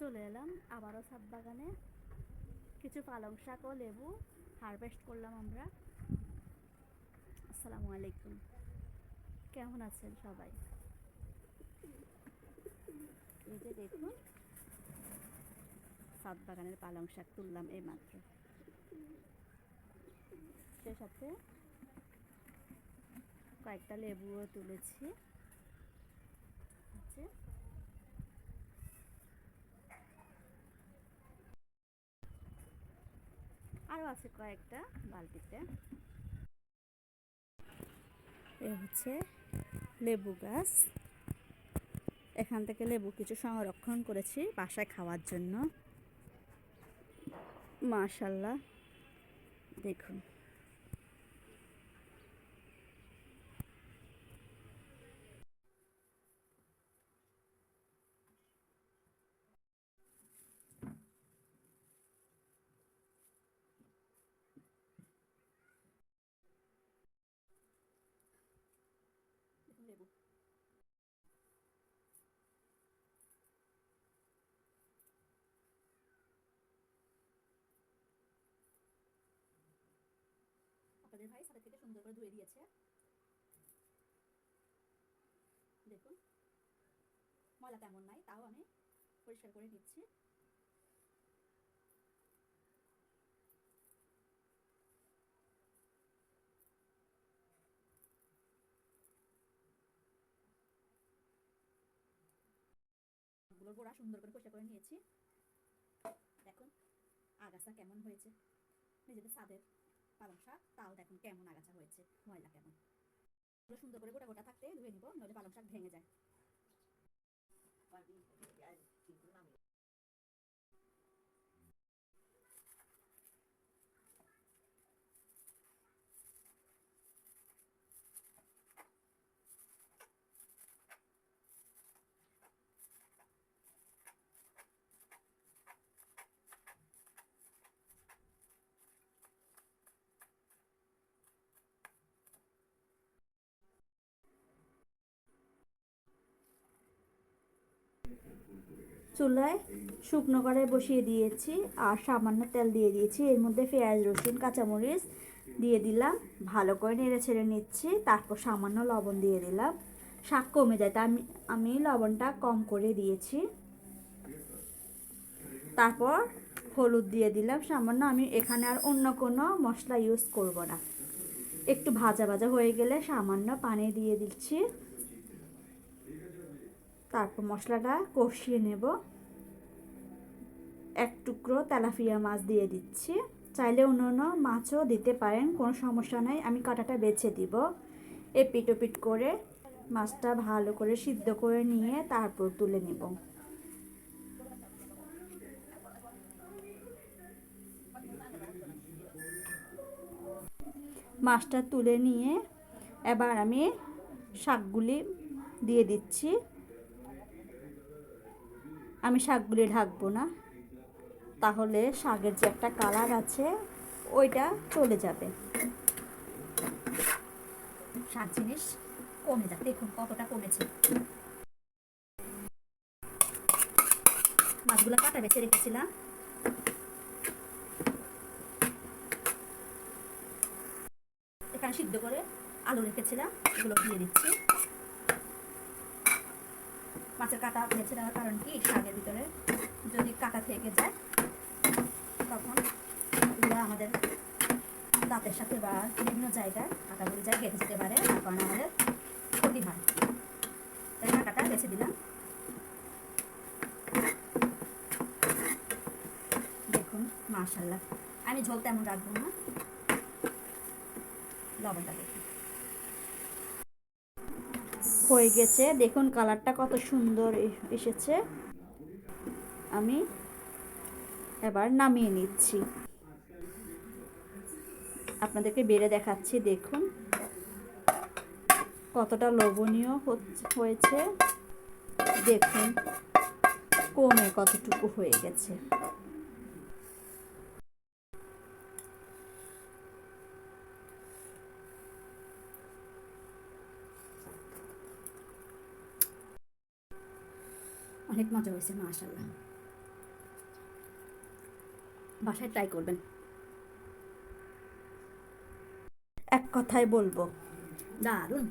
চলে এলাম। আবারও ছাদ বাগানে। কিছু পালং শাক ও লেবু হারভেস্ট করলাম আমরা। আসসালামু আলাইকুম। কেমন আছেন সবাই? এই যে দেখুন, ছাদ বাগানের পালং শাক তুললাম এই মাত্র সে সাথে কয়েকটা লেবুও তুলেছি। আছে। আরও আছে কয়েকটা বালতিতে। এ হচ্ছে লেবু গাছ। এখান থেকে লেবু কিছু সংরক্ষণ করেছি বাসায় খাওয়ার জন্য। মাশাল্লাহ, দেখুন লেবু আপনাদের ভাই সাথে থেকে সুন্দর করে ধুয়ে দিয়েছে। দেখুন, ময়লা তেমন নাই, তাও আমি পরিষ্কার করে নিচ্ছি। গুলোর গোড়া সুন্দর করে পরিষ্কার করে নিয়েছি। দেখুন, আগাছা কেমন হয়েছে, নিজেদের ছাদের পালং শাক তাও দেখুন কেমন আগাছা হয়েছে, ময়লা কেমন। সুন্দর করে গোটা গোটা থাকতে ধুয়ে নিব, নইলে পালং শাক ভেঙে যায়। চুলায় শুকনো কড়াই বসিয়ে দিয়েছি আর সামান্য তেল দিয়ে দিয়েছি। এর মধ্যে পেঁয়াজ, রসুন, কাঁচামরিচ দিয়ে দিলাম। ভালো করে নেড়ে ছেড়ে নিচ্ছি। তারপর সামান্য লবণ দিয়ে দিলাম। শাক কমে যায় তা আমি আমি লবণটা কম করে দিয়েছি। তারপর হলুদ দিয়ে দিলাম। সামান্য আমি এখানে আর অন্য কোনো মশলা ইউজ করব না। একটু ভাজা ভাজা হয়ে গেলে সামান্য পানি দিয়ে দিচ্ছি। তারপর মশলাটা কষিয়ে নেব। এক টুকরো তেলাপিয়া মাছ দিয়ে দিচ্ছি। চাইলে অন্য অন্য মাছও দিতে পারেন, কোনো সমস্যা নাই। আমি কাঁটাটা বেছে দিব। এপিট ওপিট করে মাছটা ভালো করে সিদ্ধ করে নিয়ে তারপর তুলে নেব। মাছটা তুলে নিয়ে এবার আমি শাকগুলি দিয়ে দিচ্ছি। আমি শাকগুলি ঢাকবো না। তাহলে শাকের যে একটা কালার আছে, ওইটা চলে যাবে। শাক জিনিস কমে যাবে দেখুন কতটা কমেছে। মাছগুলো কাটা বেছে রেখেছিলাম। এখানে সিদ্ধ করে আলু রেখেছিলাম, এগুলো দিয়ে দিচ্ছি। মাছের কাটা বেছে দেওয়ার কারণ কি? শাকের ভিতরে যদি কাটা থেকে যায়, তখন এগুলো আমাদের দাঁতের সাথে বা বিভিন্ন জায়গায় কাটাগুলি যায়, গেঁথে যেতে পারে, তার কারণে আমাদের ক্ষতি হয়। তাই কাটাটা বেছে দিলাম। দেখুন মাশাল্লাহ আমি ঝোল তেমন রাখব না। লবণটা দেখুন। হয়ে গেছে। দেখুন কালারটা কত সুন্দর এসেছে। আমি এবার নামিয়ে নিচ্ছি। আপনাদেরকে বেড়ে দেখাচ্ছি, দেখুন। কতটা লোভনীয় হয়েছে। দেখুন, কমে কতটুকু হয়ে গেছে। অনেক মজা হয়েছে মাশাল্লাহ বাসায় ট্রাই করবেন। এক কথায় বলব দারুণ।